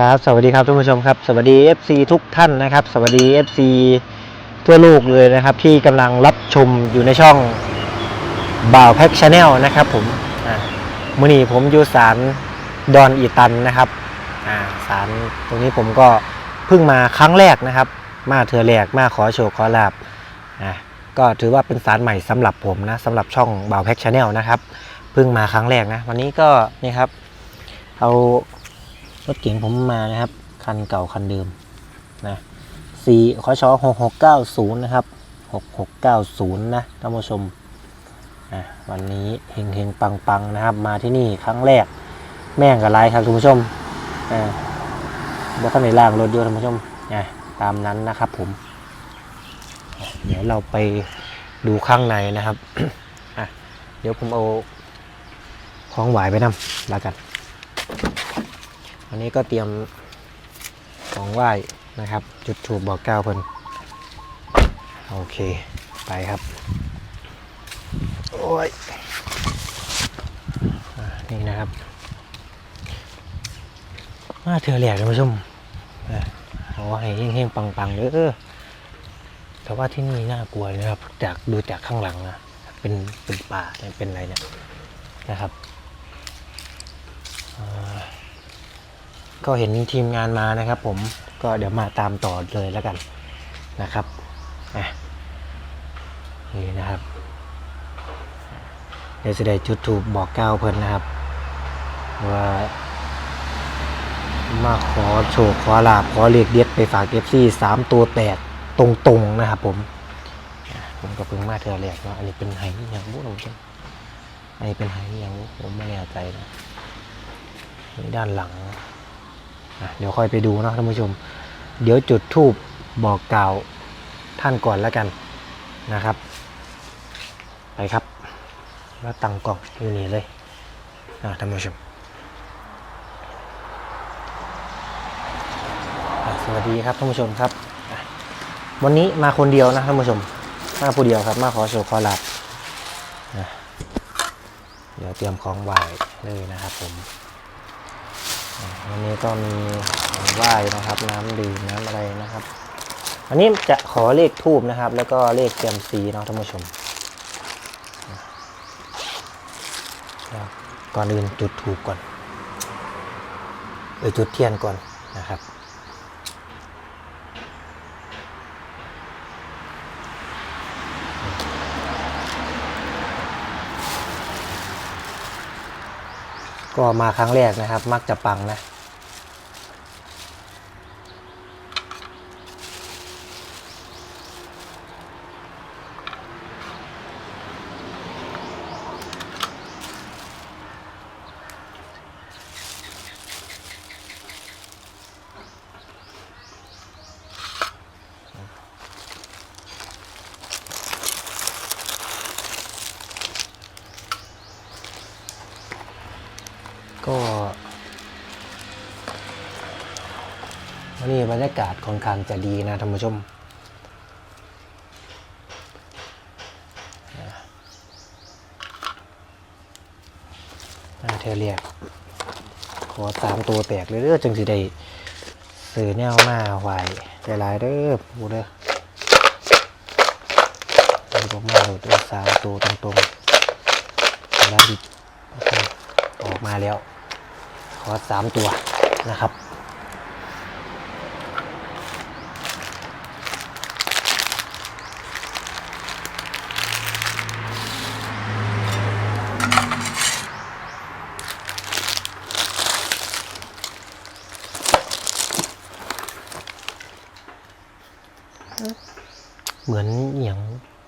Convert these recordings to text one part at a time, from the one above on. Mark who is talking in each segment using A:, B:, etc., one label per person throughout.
A: ครับสวัสดีครับท่านผู้ชมครับ สวัสดี FC ทุกท่านนะครับ สวัสดี FC ทั่วโลกเลยนะครับ ที่กำลังรับชมอยู่ในช่องบ่าวแพ็กชาแนลนะครับผมมือนี้ผมอยู่ศาลดอนอีตันนะครับอ่าศาลตรงนี้ผมก็เพิ่งมาครั้งแรกนะครับ มาเถอแรกมาขอโชว์ขอลาบก็ถือว่าเป็นศาลใหม่สำหรับผมนะสำหรับช่องบ่าวแพ็กชาแนลนะครับเพิ่งมาครั้งแรกนะวันนี้ก็นี่ครับเอา รถเก๋งผมมานะครับ คันเก่าคันเดิมนะสี่ขอชอหกหกเก้าศูนย์นะครับหกหกเก้าศูนย์นะท่านผู้ชมอะวันนี้เฮงเฮงปังปังนะครับ มาที่นี่ครั้งแรก แม่งกับไรครับท่านผู้ชมอ่าบ่ท่าในล่างรถด้วยท่านผู้ชมอะตามนั้นนะครับผม เดี๋ยวเราไปดูข้างในนะครับอะเดี๋ยวผมเอาของหวายไปนำแล้วกัน วันนี้ก็เตรียมของไหว้นะครับ จุดถูกบอกเก้าเพิ่นโอเค ไปครับ โอ้ยอนี่นะครับ มาเถื่อแหลกท่านผู้ชมอะขอให้เฮงๆปังๆเด้อแต่ว่าที่นี่น่ากลัวนะครับ จากดูจากข้างหลังนะ เป็นเป็นป่าเป็นอะไรเนี่ยนะครับอ่า ก็เห็นทีมงานมานะครับ ผมก็เดี๋ยวมาตามต่อเลยแล้วกันนะครับนี่นะครับ เดี๋ยวจะได้จุดถูกบอกก้าวเพิ่นนะครับ ว่ามาขอโชคขอลาบขอเลขเด็ดไปฝากเอฟซีสามตัวแตกตรงๆนะครับผม ผมก็เพิ่งมาเทือแรกเนาะอันนี้เป็นไหอย่างบุ้งอันนี้เป็นไหอย่างผมไม่แน่ใจนะนี่ด้านหลังอะ เดี๋ยวค่อยไปดูเนาะท่านผู้ชม เดี๋ยวจุดทูบบอกกล่าวท่านก่อนแล้วกันนะครับ ไปครับ แล้วตั้งกล่องอยู่นี่เลยอะท่านผู้ชมสวัสดีครับท่านผู้ชมครับ วันนี้มาคนเดียวนะท่านผู้ชม มาผู้เดียวครับ มาขอโชว์ขอหลาบอะเดี๋ยวเตรียมของไหวเลยนะครับผม วันนี้ก็มีไหว้นะครับ น้ำดื่มน้ำอะไรนะครับ อันนี้จะขอเลขทูบนะครับ แล้วก็เลขเตรียมซีเนาะท่านผู้ชมก่อนอื่นจุดถูกก่อนเออจุดเทียนก่อนนะครับ ก็มาครั้งแรกนะครับ มักจะปังนะ ก็วันนี้บ รรยากาศค่อนข้างจะดีนะท่านผู้ชมเธอเรียก ขอตามตัวแตกเลยเด้อจังสิได้สื่อแนวมาไหวหลายๆเด้อปูเด้อบอกมาโหลดตัวสามตัวตรงๆแล้วดิออกมาแล้ว ขอสามตัวนะครับ เหมือนอย่าง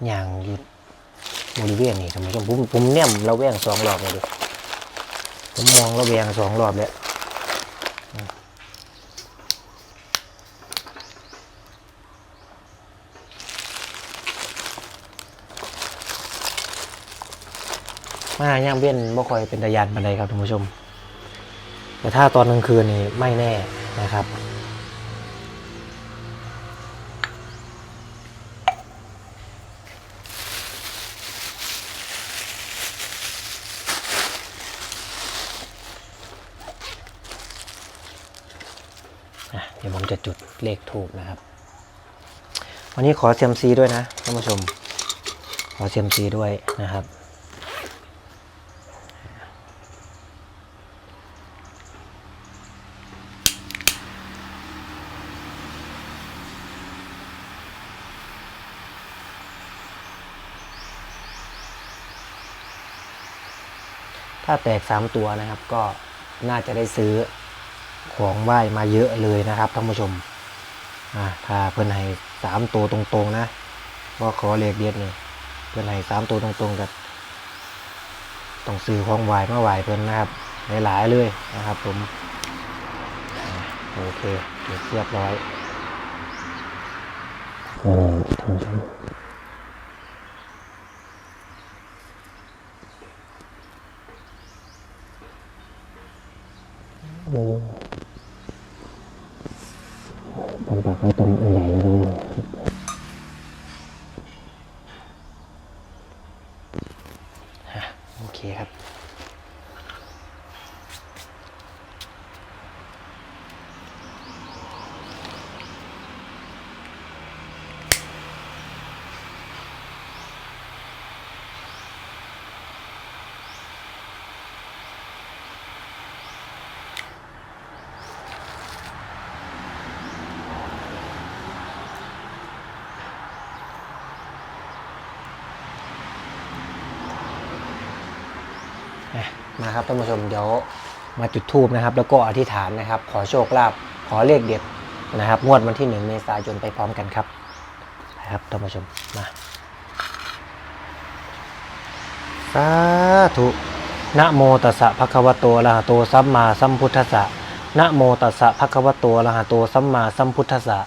A: อย่างอยู่บริเวณนี้ท่านผู้ชมผมผมเนี่ยเระแวงสองรอบเลยดิผมมองเระแวงสองรอบแล้วมาย่างเบี้ยนบ่คอยเป็นตะยานบันไดครับท่านผู้ชม แต่ถ้าตอนกลางคืนนี่ไม่แน่นะครับ อ อะเดี๋ยวผม จะจุดเลขถูกนะครับ วันนี้ขอเซียมซีด้วยนะท่านผู้ชม ขอเซียมซีด้วยนะครับ ถ้าแตกสามตัวนะครับก็น่าจะได้ซื้อ ของไหว้มาเยอะเลยนะครับท่านผู้ชมอ่าถ้าเพื่อนให้สามตัวตรงๆนะว่าขอเลขเด็ดนี่เพื่อนให้สามตัวตรงๆกับต้องซื้อของไหวมาไหวเพื่อนนะครับหลายๆเลยนะครับผมอโอเคเรียบร้อยนี่ท่านผู้ชมโอ้ ตรงปากไว้ตรงใหญ่เลย มาครับท่านผู้ชมเดี๋ยวมาจุดทูบนะครับ แล้วก็อธิษฐานนะครับ ขอโชคลาภขอเลขเด็ดนะครับ งวดวันที่หนึ่งเมษายนไปพร้อมกันครับนะครับท่านผู้ชมมาสาธุนะโมตัสสะภะคะวะโตอะระหะโตสัมมาสัมพุทธัสสะนะโมตัสสะภะคะวะโตอะระหะโตสัมมาสัมพุทธัสสะ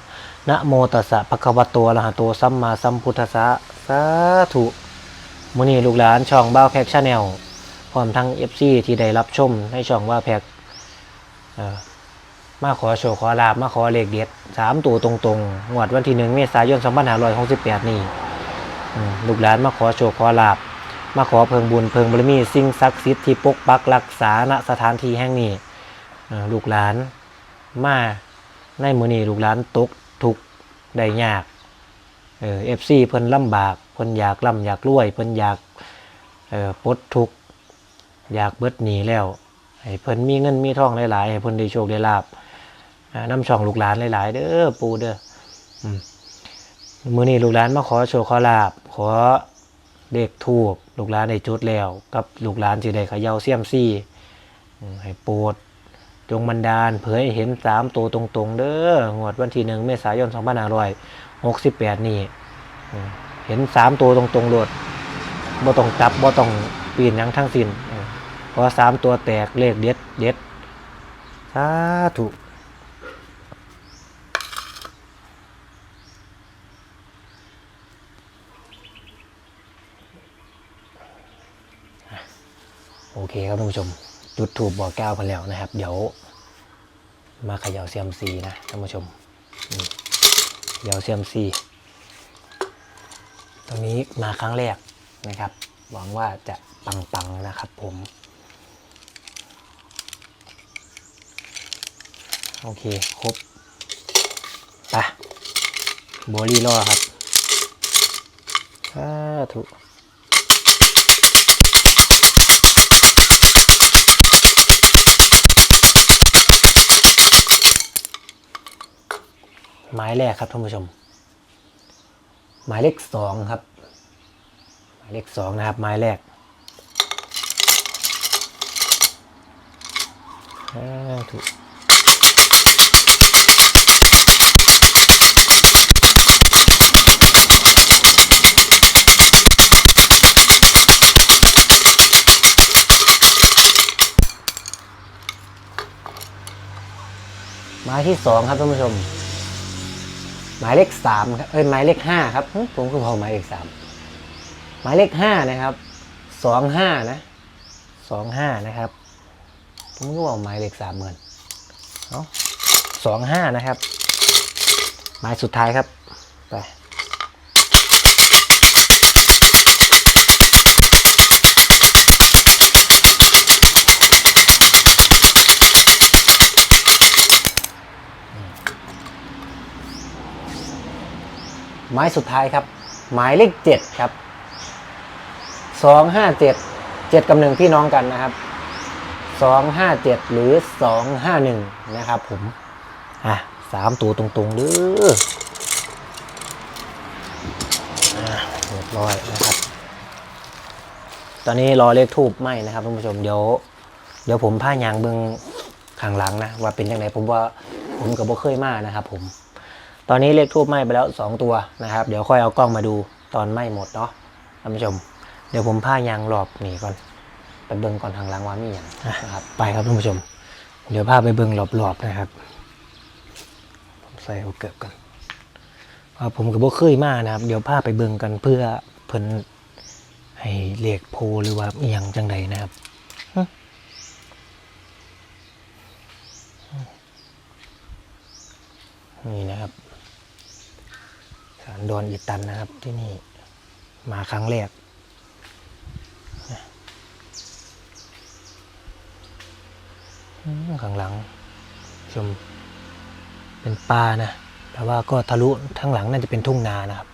A: นะโมตัสสะภะคะวะโตอะระหะโตสัมมาสัมพุทธัสสะสาธุมื้อนี้ลูกหลานช่องบ้าวแพ็กชาแนล พร้อมทั้ง FC ที่ได้รับชมในช่องว่าแพกมาขอโชว์ขอลาบมาขอเลขเด็ดสามตัวตรงๆงวดวันที่หนึ่งเมษายน2568นี่อืมลูกหลานมาขอโชว์ขอลาบมาขอเพิงบุญเพิงบารมีสิ่งศักดิ์สิทธิ์ที่ปกปักรักษาณสถานที่แห่งนี้ลูกหลานมาในมือนี้ลูกหลานตกทุกได้ยากเอฟซีเพิ่นลำบากเพิ่นอยากร่ำอยากรวยเพิ่นอยากปลดทุก อยากเบิดหนีแล้วให้เพิ่นมีเงินมีทองหลายๆให้เพิ่นได้โชคได้ลาบน้ำช่องลูกหลานหลาย ๆ เด้อปูเด้อมือนี้ลูกหลานมาขอโชคขอลาบขอเด็กทูบลูกหลานได้จุดแล้ว กับลูกหลานสิได้ขย่าเสี่ยมซี่ให้โปรดจงบันดาล เผยเห็นสามตัวตรงๆ เด้องวดวันที่หนึ่งเมษายน2568นี่อืมเห็นสามตัวตรงๆโลดบ่ต้องจับบ่ต้องปีนยังทั้งสิ้น ออสามตัวแตกเลขเด็ดเด็ดสาธุโอเคครับท่านผู้ชม จุดถูกบ่อกก้าวกันแล้วนะครับ เดี๋ยว มาเขย่าเซียมซีนะท่านผู้ชมเขย่าเซียมซีตรงนี้มาครั้งแรกนะครับ หวังว่าจะปังๆนะครับผม โอเค ครบไปโบลี่ล่อครับสาธุหมายแรกครับท่านผู้ชม หมายเลขสองครับ หมายเลขสองนะครับ หมายแรกอ่าถูก หมายที่สองครับท่านผู้ชม หมายเลขสามครับเอ้ยหมายเลขห้าครับผมคือพอหมายเลขสามหมายเลขห้านะครับสองห้านะสองห้านะครับผมก็บอกหมายเลขสามเหมือนเอาสองห้านะครับ หมายสุดท้ายครับ ไม้สุดท้ายครับ หมายเลขเจ็ดครับสองห้าเจ็ดเจ็ดกับหนึ่งพี่น้องกันนะครับสองห้าเจ็ดหรือสองห้าหนึ่งนะครับผมอะสามตัวตรงๆเด้ออเรียบร้อยนะครับ ตอนนี้รอเลขทูบไหมนะครับท่านผู้ชมเดี๋ยวเดี๋ยวผมผ้ายางเบิ้งข้างหลังนะว่าเป็นยังไงผมว่าผมกับบ่เคยมานะครับผม ตอนนี้เลขทูบไหม้ไปแล้วสองตัวนะครับ เดี๋ยวค่อยเอากล้องมาดูตอนไหม้หมดเนาะท่านผู้ชม เดี๋ยวผมผ้ายางรอบหนีก่อน ไปเบิ้งก่อนทางหลังว่ามีอย่างนะครับ ไปครับท่านผู้ชม เดี๋ยวพาไปเบิ้งรอบๆนะครับ ผมใส่เอาเกือบกันว่าผมกับบ่เคยมานะครับ เดี๋ยวพาไปเบิ่งกันเพื่อเพิ่นให้เลขโพลหรือว่าอย่างจังใดนะครับนี่นะครับ ดอนอิตันนะครับที่นี่มาครั้งแรก ข้างหลังชมเป็นปลานะ แต่ว่าก็ทะลุทั้งหลังน่าจะเป็นทุ่งนานะครับ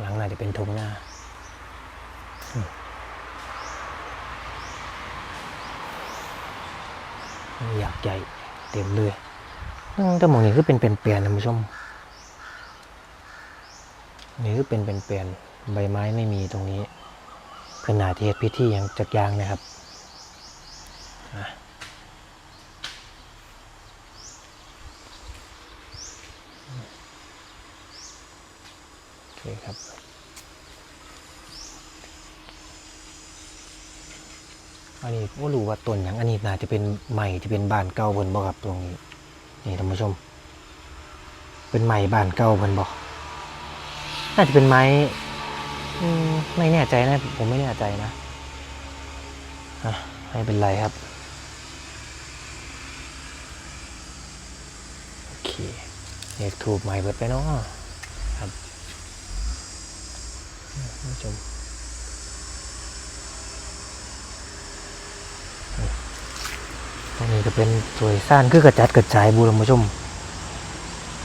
A: หลังน่าจะเป็นทุ่งนาอยากใหญ่เต็มเลยอืมแต่หมองนี้คือเป็นเป็นเปลี่ยนนะคุณผู้ชม นี่คือเป็นเป็นเปลี่ยนใบไม้ไม่มีตรงนี้ขนาดที่เฮ็ดพิธีอย่างจักยางนะครับโอเคครับอันนี้ไม่รู้ว่าต้นอย่างอันนี้น่าจะเป็นใหม่ที่เป็นบ้านเก่าเพิ่นบ่ครับตรงนี้นี่ท่านผู้ชม เป็นใหม่บ้านเก่าเพิ่นบ่ น่าจะเป็นไม้ไม่แน่ใจนะ ผมไม่แน่ใจนะไม่เป็นไรครับ โอเคเลขถูกใหม่เบิดไปเนาะครับท่านผู้ชมตรงนี้ก็เป็นสวยซ่านคือกระจัดกระจายบูรณผู้ชม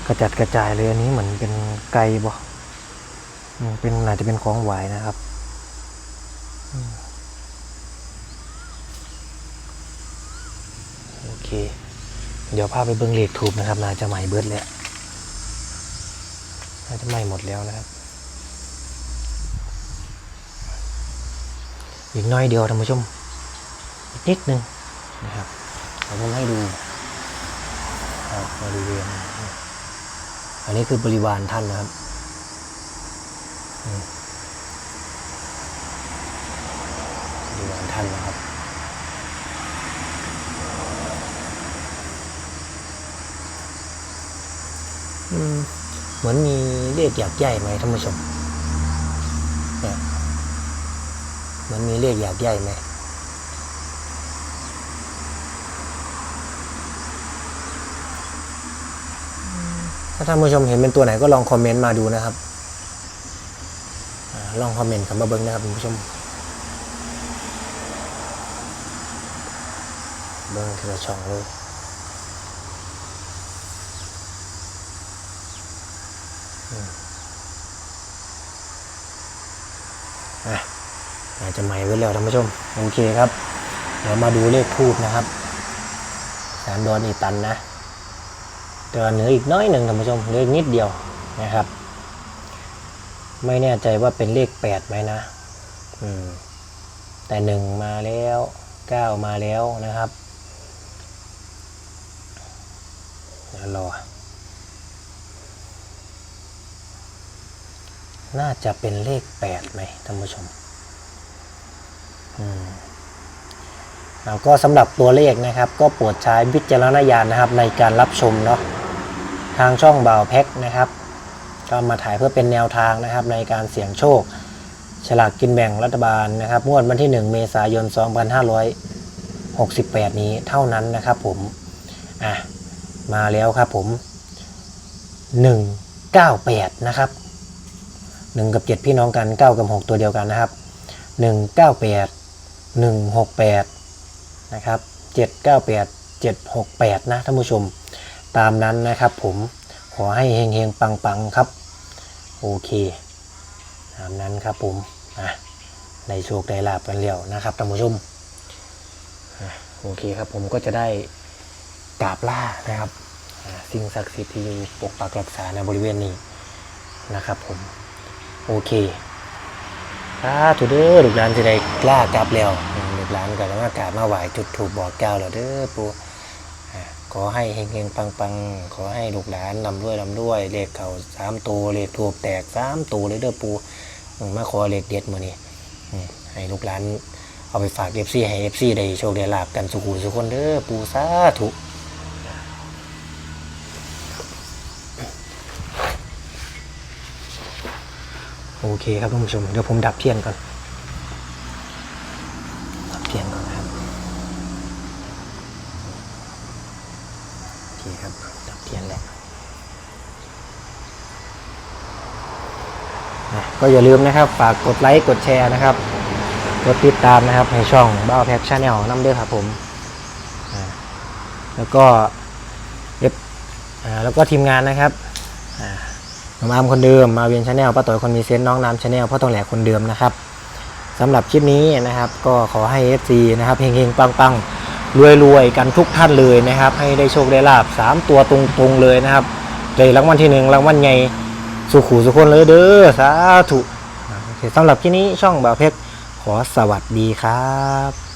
A: กระจัดกระจายเลยอันนี้เหมือนเป็นไก่บ่อืม เป็นอาจจะเป็นของหวายนะครับโอเค เดี๋ยวพาไปเบิ้งเลขถูกนะครับน่าจะใหม่เบิดแล้วน่าจะไหม้หมดแล้วนะครับ อีกน้อยเดียวท่านผู้ชมอีกนิดนึงนะครับเดี๋ยวผมให้ดูบริเวณอันนี้คือบริวารท่านนะครับ อืมบริวารท่านนะครับอืมเหมือนมีเลขอยากใหญ่ไหมท่านผู้ชมเนี่ยเหมือนมีเลขอยากใหญ่ไหมถ้าท่านผู้ชมเห็นเป็นตัวไหนก็ลองคอมเมนต์มาดูนะครับ ลองคอมเมนต์คำมาเบิ้งนะครับคุณผู้ชม เบิ้งทีละช่องเลยอะอาจจะใหม่ไว้แล้วท่านผู้ชม โอเคครับ เดี๋ยวมาดูเลขทูบนะครับสามดอนอีตันนะเดินเหนืออีกน้อยหนึ่งท่านผู้ชมเหลืออีกนิดเดียวนะครับ ไม่แน่ใจว่าเป็นเลขแปดไหมนะ อืม แต่หนึ่งมาแล้วเก้ามาแล้วนะครับรอ น่าจะเป็นเลขแปดไหมท่านผู้ชม อืมแล้วก็สำหรับตัวเลขนะครับ ก็โปรดใช้วิจารณญาณนะครับในการรับชมเนาะทางช่องบ่าวแพ็กนะครับ ก็มาถ่ายเพื่อเป็นแนวทางนะครับในการเสี่ยงโชค ฉลากกินแบ่งรัฐบาลนะครับงวดวันที่ 1 เมษายน 2568 นี้เท่านั้นนะครับผมอะมาแล้วครับผม 198 นะครับหนึ่งกับเจ็ดพี่น้องกันเก้ากับหกตัวเดียวกันนะครับหนึ่งเก้าแปดหนึ่งหกแปดนะครับเจ็ดเก้าแปดเจ็ดหกแปดนะท่านผู้ชมตามนั้นนะครับผมขอให้เฮงเฮงปังปัง ๆ ครับ โอเคตามนั้นครับผมอะในโชคได้ลาบกันเร็วนะครับท่านผู้ชมโอเคครับผมก็จะได้กราบล่านะครับสิ่งศักดิ์สิทธิ์ที่ปกปักรักษาในบริเวณนี้นะครับผมโอเคสาธุเด้อลูกหลานจะได้กล้ากลับแล้วอืมลูกหลานก็แล้วมากราบมาไหวจุดถูกบอกเจ้าแล้วเด้อปู ขอให้เฮงๆปังๆ ขอให้ลูกหลานนำด้วยนำด้วยเลขเขาสามตัวเลขถูกแตกสามตัวเลยเด้อปูมาขอเลขเด็ดมือนี้อืมให้ลูกหลานเอาไปฝากเอฟซีให้เอฟซีได้โชคได้ลาบกันสุขุสุขคนเด้อปูสาธุโอเคครับท่านผู้ชมเดี๋ยวผมดับเทียนก่อน ดับเทียนก่อนนะครับ โอเคครับ ดับเทียนแล้วนะ ก็อย่าลืมนะครับ ฝากกดไลค์ กดแชร์นะครับ กดติดตามนะครับในช่องบ้าแพ็กชาแนลน้ำเด้อครับผมแล้วก็เอฟแล้วก็ทีมงานนะครับน้องอาร์มคนเดิม มาเวียนชาแนลป้าต่อยคนมีเซนต์น้องน้ำชาแนลพ่อตองแหลกคนเดิมนะครับสำหรับคลิปนี้นะครับ ก็ขอให้ FC นะครับเฮงๆ ปังๆ รวยๆ กันทุกท่านเลยนะครับ ให้ได้โชคได้ลาบ 3 ตัวตรงๆเลยนะครับเลยรางวัลที่หนึ่งรางวัลใหญ่ สุขูสุคนเลยเด้อสาธุโอเคสำหรับที่นี้ช่องบ่าวเพชรขอสวัสดีครับ